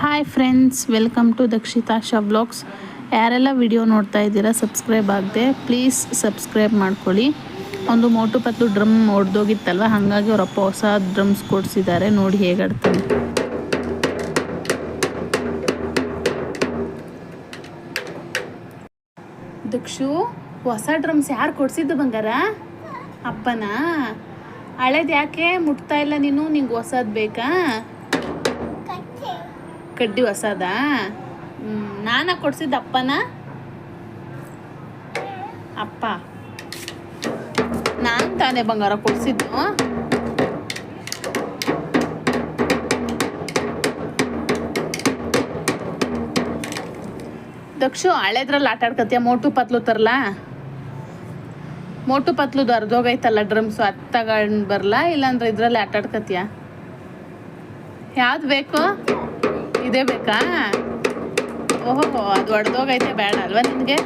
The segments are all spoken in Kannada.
Hi friends welcome to Dakshita Sha vlogs ಯಾರೆಲ್ಲ ವಿಡಿಯೋ ನೋಡ್ತಾ ಇದ್ದೀರಾ ಸಬ್ಸ್ಕ್ರೈಬ್ ಆಗದೆ ಪ್ಲೀಸ್ ಸಬ್ಸ್ಕ್ರೈಬ್ ಮಾಡ್ಕೊಳ್ಳಿ. ಒಂದು ಮೋಟು ಪತ್ತು ಡ್ರಮ್ ಒಡೆದೋಗಿತ್ತಲ್ವ, ಹಾಗಾಗಿ ಅವರಪ್ಪ ಹೊಸ ಡ್ರಮ್ಸ್ ಕೊಡಿಸಿದ್ದಾರೆ, ನೋಡಿ ಹೇಗೆ ಆಡ್ತಾನೆ ದಕ್ಷು, ಹೊಸ ಡ್ರಮ್ಸ್ ಯಾರು ಕೊಡಿಸಿದ್ದು ಬಂಗಾರ? ಅಪ್ಪನಾ? ಹಳೇದು ಯಾಕೆ ಮುಟ್ತಾ ಇಲ್ಲ ನೀನು, ನಿಂಗೆ ಹೊಸದು ಬೇಕಾ? ಕಡ್ಡಿ ಹೊಸದಾ? ಹ್ಞೂ ನಾನಾ ಕೊಡ್ಸಿದ್ದ ಅಪ್ಪನ? ಅಪ್ಪ. ನಾನು ತಾನೇ ಬಂಗಾರ ಕೊಡ್ಸಿದ್ದು. ದಕ್ಷು, ಹಳೆದ್ರಲ್ಲಿ ಆಟ ಆಡ್ಕತ್ತೀಯ ಮೋಟು ಪತ್ಲು ತರಲಾ? ಮೋಟು ಪತ್ಲು ಅರ್ಧೋಗೈತಲ್ಲ ಡ್ರಮ್ಸು ಅದು ತಗೊಂಡು ಬರಲಾ? ಇಲ್ಲಾಂದ್ರೆ ಇದರಲ್ಲಿ ಆಟ ಆಡ್ಕತ್ತೀಯ ಯಾವ್ದು ಬೇಕು? ಇದೇ ಬೇಕಾ? ಓಹೋ, ಅದು ಒಡೆದೋಗೈತೆ, ಬೇಡ ಅಲ್ವಾ ನಿನಗೆ?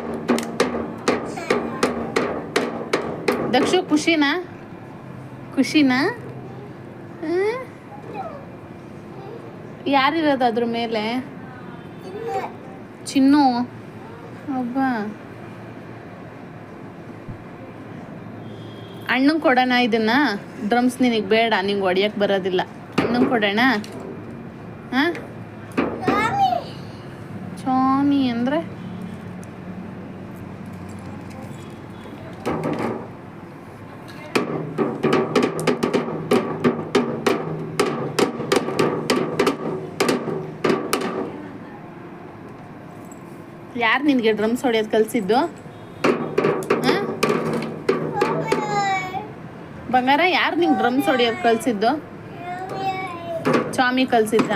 ದಕ್ಷು, ಖುಷಿನಾ? ಖುಷಿನಾ? ಯಾರಿರೋದು ಅದ್ರ ಮೇಲೆ? ಚಿನ್ನು? ಒಬ್ಬ ಅಣ್ಣಂಗೆ ಕೊಡೋಣ ಇದನ್ನ? ಡ್ರಮ್ಸ್ ನಿನಗೆ ಬೇಡ, ನಿಂಗೆ ಹೊಡಿಯಕ್ಕೆ ಬರೋದಿಲ್ಲ. ಅಣ್ಣಂಗೆ ಕೊಡೋಣ? ಹಾಂ ಸ್ವಾಮಿ ಅಂದರೆ? ಯಾರು ನಿನಗೆ ಡ್ರಮ್ಸ್ ಹೊಡೆಯೋದು ಕಲಿಸಿದ್ದು? ಬಂಗಾರ, ಯಾರು ನಿಂಗೆ ಡ್ರಮ್ಸ್ ಹೊಡೆಯೋದು ಕಲಿಸಿದ್ದು? ಸ್ವಾಮಿ ಕಲಿಸಿದ್ದ?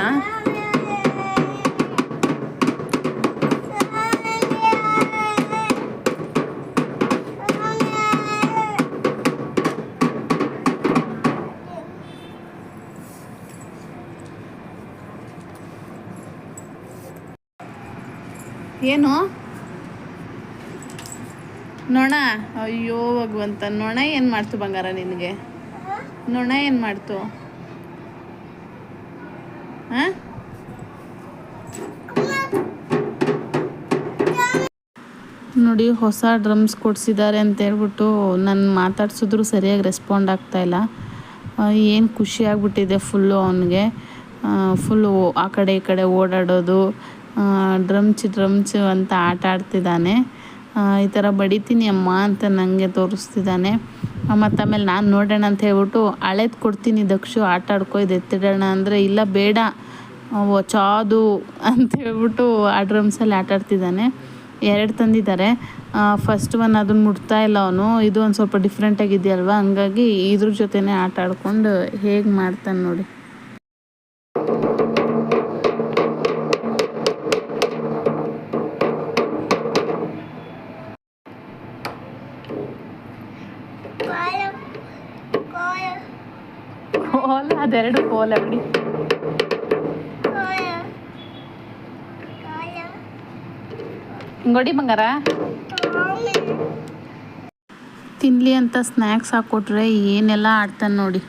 ಏನು? ನೊಣ. ಅಯ್ಯೋ ಭಗವಂತ, ನೊಣ ಏನು ಮಾಡ್ತು ಬಂಗಾರ ನಿನಗೆ? ನೊಣ ಏನು ಮಾಡ್ತು? ಹಾಂ ನೋಡಿ, ಹೊಸ ಡ್ರಮ್ಸ್ ಕೊಡಿಸಿದ್ದಾರೆ ಅಂತ ಹೇಳ್ಬಿಟ್ಟು ನಾನು ಮಾತಾಡ್ಸಿದ್ರು ಸರಿಯಾಗಿ ರೆಸ್ಪಾಂಡ್ ಆಗ್ತಾ ಇಲ್ಲ. ಏನು ಖುಷಿ ಆಗ್ಬಿಟ್ಟಿದೆ ಫುಲ್ಲು ಅವನಿಗೆ. ಫುಲ್ಲು ಆ ಕಡೆ ಈ ಕಡೆ ಓಡಾಡೋದು. ಡ್ರಮ್ಚ್ ಡ್ರಮ್ಚ್ ಅಂತ ಆಟ ಆಡ್ತಿದ್ದಾನೆ. ಈ ಥರ ಬಡಿತೀನಿ ಅಮ್ಮ ಅಂತ ನನಗೆ ತೋರಿಸ್ತಿದ್ದಾನೆ. ಮತ್ತು ಆಮೇಲೆ ನಾನು ನೋಡೋಣ ಅಂತ ಹೇಳ್ಬಿಟ್ಟು ಹಳೇದು ಕೊಡ್ತೀನಿ ದಕ್ಷು, ಆಟ ಆಡ್ಕೊ ಇದು ಎತ್ತಿಡೋಣ ಅಂದರೆ ಇಲ್ಲ ಬೇಡ ಚಾದು ಅಂತ ಹೇಳ್ಬಿಟ್ಟು ಆ ಡ್ರಮ್ಸಲ್ಲಿ ಆಟ ಆಡ್ತಿದ್ದಾನೆ. ಎರಡು ತಂದಿದ್ದಾರೆ. ಫಸ್ಟ್ ಒನ್ ಅದನ್ನು ಮುಟ್ತಾ ಇಲ್ಲ ಅವನು. ಇದು ಒಂದು ಸ್ವಲ್ಪ ಡಿಫ್ರೆಂಟಾಗಿದೆಯಲ್ವ ಹಂಗಾಗಿ ಇದ್ರ ಜೊತೆನೇ ಆಟ ಆಡ್ಕೊಂಡು ಹೇಗೆ ಮಾಡ್ತಾನೆ ನೋಡಿ. ಅದೆರಡು ಕೋಲ ಬಿಡಿ. ಹಿಂಗೊಡಿ ಬಂಗಾರ? ತಿನ್ಲಿ ಅಂತ ಸ್ನ್ಯಾಕ್ಸ್ ಹಾಕ್ಕೊಟ್ರೆ ಏನೆಲ್ಲ ಆಡ್ತಾನೆ ನೋಡಿ.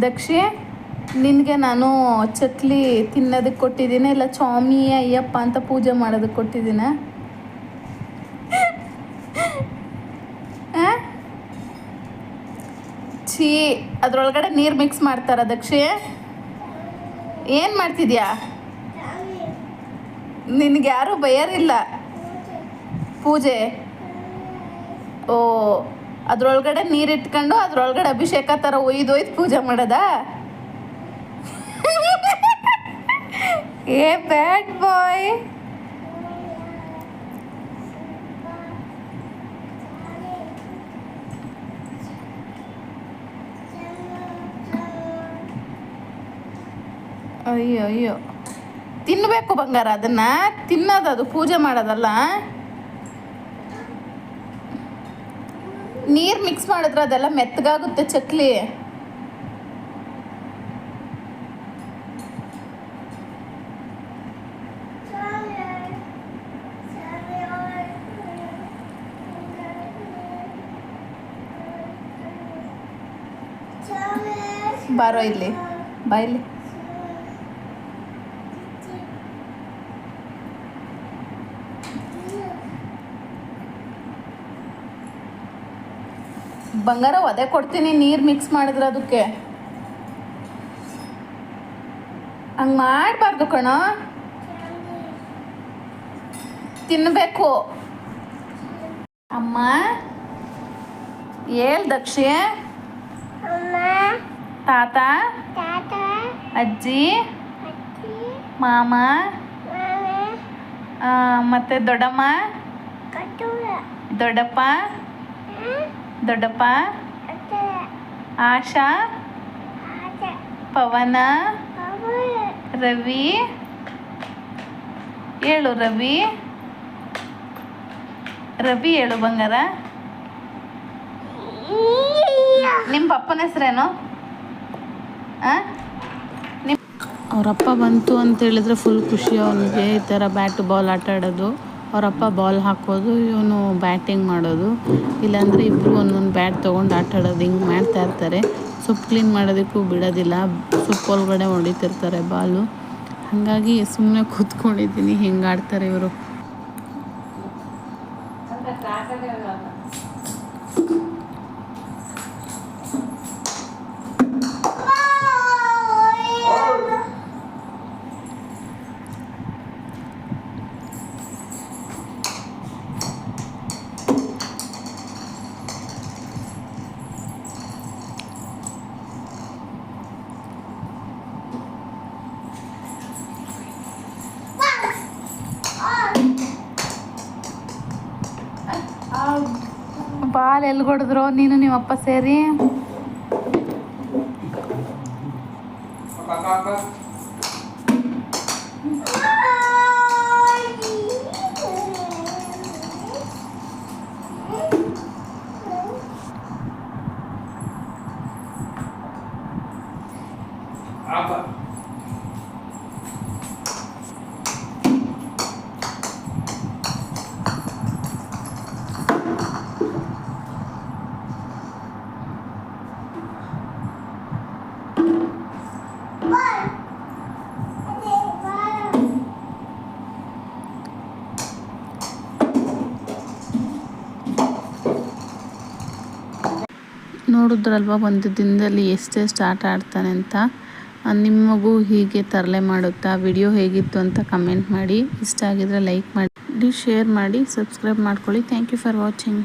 ದಕ್ಷಿಣ ದಕ್ಷಿ? ನಿನಗೆ ನಾನು ಚಕ್ಲಿ ತಿನ್ನೋದಕ್ಕೆ ಕೊಟ್ಟಿದ್ದೀನಿ, ಇಲ್ಲ ಸ್ವಾಮಿ ಅಯ್ಯಪ್ಪ ಅಂತ ಪೂಜೆ ಮಾಡೋದಕ್ಕೆ ಕೊಟ್ಟಿದ್ದೀನ? ಛೀ, ಅದರೊಳಗಡೆ ನೀರು ಮಿಕ್ಸ್ ಮಾಡ್ತಾರ ದಕ್ಷಿ. ಏನು ಮಾಡ್ತಿದ್ಯಾ? ನಿನಗೆ ಯಾರೂ ಬೈಯರಿಲ್ಲ. ಪೂಜೆ? ಓ, ಅದ್ರೊಳಗಡೆ ನೀರು ಇಟ್ಕೊಂಡು ಅದ್ರೊಳಗಡೆ ಅಭಿಷೇಕ ಥರ ಒಯ್ದು ಒಯ್ದು ಪೂಜೆ ಮಾಡೋದಾ? ಏ, ಬ್ಯಾಡ್ ಬಾಯ್. ಅಯ್ಯೋ ಅಯ್ಯೋ. ತಿನ್ನಬೇಕು ಬಂಗಾರ ಅದನ್ನ? ತಿನ್ನೋದು ಅದು, ಪೂಜೆ ಮಾಡೋದಲ್ಲ? ನೀರು ಮಿಕ್ಸ್ ಮಾಡಿದ್ರೆ ಅದೆಲ್ಲ ಮೆತ್ತಗಾಗುತ್ತೆ ಚಕ್ಲಿ. ಬಾರೋ ಇಲ್ಲಿ. ಬಾ ಇಲ್ಲಿ. ಬಂಗಾರ ಒದೆ ಕೊಡ್ತೀನಿ, ನೀರು ಮಿಕ್ಸ್ ಮಾಡಿದ್ರೆ ಅದಕ್ಕೆ. ಹಂಗೆ ಮಾಡಬಾರ್ದು ಕಣ. ತಿನ್ನಬೇಕು ಅಮ್ಮ ಏಳ್ ದಕ್ಷಿ ತಾತ. ಅಜ್ಜಿ. ಮಾಮ. ಮತ್ತೆ ದೊಡ್ಡಮ್ಮ. ದೊಡ್ಡಪ್ಪ. ದೊಡ್ಡಪ್ಪ. ಆಶಾ. ಪವನ. ರವಿ. ಹೇಳು ರವಿ. ರವಿ ಹೇಳು ಬಂಗಾರ. ನಿಮ್ಮ ಪಪ್ಪನ ಹೆಸರೇನು? ಅವರಪ್ಪ ಬಂತು ಅಂತ ಹೇಳಿದ್ರೆ ಫುಲ್ ಖುಷಿ ಅವನಿಗೆ. ಈ ಥರ ಬ್ಯಾಟ್ ಬಾಲ್ ಆಟ ಆಡೋದು. ಅವರಪ್ಪ ಬಾಲ್ ಹಾಕೋದು, ಇವನು ಬ್ಯಾಟಿಂಗ್ ಮಾಡೋದು. ಇಲ್ಲಾಂದರೆ ಇಬ್ಬರು ಒಂದೊಂದು ಬ್ಯಾಟ್ ತೊಗೊಂಡು ಆಟ ಆಡೋದು. ಹಿಂಗೆ ಮಾಡ್ತಾ ಇರ್ತಾರೆ. ಸೊಪ್ಪು ಕ್ಲೀನ್ ಮಾಡೋದಕ್ಕೂ ಬಿಡೋದಿಲ್ಲ. ಸೊಪ್ಪು ಒಳಗಡೆ ಹೊಡಿತಿರ್ತಾರೆ ಬಾಲು. ಹಾಗಾಗಿ ಸುಮ್ಮನೆ ಕೂತ್ಕೊಂಡಿದ್ದೀನಿ. ಹಿಂಗೆ ಆಡ್ತಾರೆ ಇವರು. ಬಾಲ್ ಎಲ್ಲಿ ಹೊಡೆದ್ರು? ನೀನು ನಿಮ್ಮಪ್ಪ ಸೇರಿ. ನೋಡಿದ್ರಲ್ವ? ಒಂದು ದಿನದಲ್ಲಿ ಎಷ್ಟೆಷ್ಟು ಆಟ ಆಡ್ತಾನೆ ಅಂತ. ನಿಮ್ಮ ಮಗು ಹೀಗೆ ತರಲೆ ಮಾಡುತ್ತಾ? ವಿಡಿಯೋ ಹೇಗಿತ್ತು ಅಂತ ಕಮೆಂಟ್ ಮಾಡಿ. ಇಷ್ಟ ಆಗಿದ್ರೆ ಲೈಕ್ ಮಾಡಿ, ಶೇರ್ ಮಾಡಿ, ಸಬ್ಸ್ಕ್ರೈಬ್ ಮಾಡ್ಕೊಳ್ಳಿ. Thank you for watching.